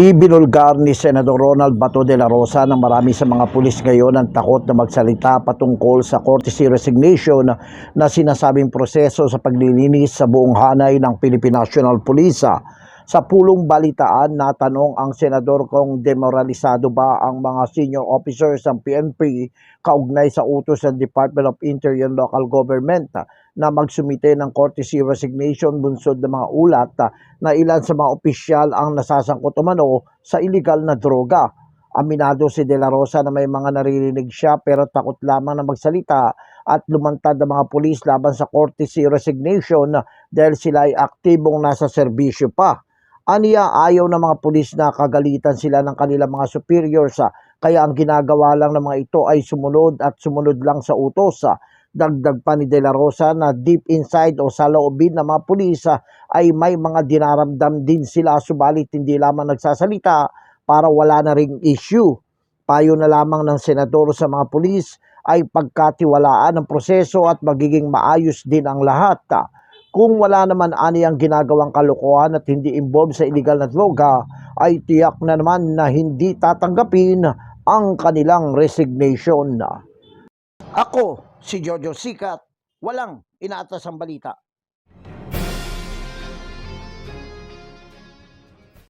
Ibinulgar ni Senador Ronald Bato de la Rosa na marami sa mga pulis ngayon ang takot na magsalita patungkol sa courtesy resignation na sinasabing proseso sa paglilinis sa buong hanay ng Philippine National Police. Sa pulong balitaan, natanong ang senador kung demoralisado ba ang mga senior officers ng PNP kaugnay sa utos ng Department of Interior and Local Government na magsumite ng courtesy resignation bunsod ng mga ulat na ilan sa mga opisyal ang nasasangkot umano sa illegal na droga. Aminado si De La Rosa na may mga naririnig siya pero takot lamang na magsalita at lumantad ang mga pulis laban sa courtesy resignation dahil sila ay aktibong nasa serbisyo pa. Aniya ayaw ng mga pulis na kagalitan sila ng kanilang mga superiors ah, kaya ang ginagawa lang ng mga ito ay sumunod at sumunod lang sa utos. ah. Dagdag pa ni De La Rosa na deep inside o sa loobin ng mga pulis ah, ay may mga dinaramdam din sila subalit hindi lamang nagsasalita para wala na ring issue. Payo na lamang ng senador sa mga pulis ay pagkatiwalaan ng proseso at magiging maayos din ang lahat. Kung wala naman ani ang ginagawang kalokohan at hindi involved sa illegal na droga, ay tiyak na naman na hindi tatanggapin ang kanilang resignation. Ako, si Jojo Sikat, walang inaatas ang balita.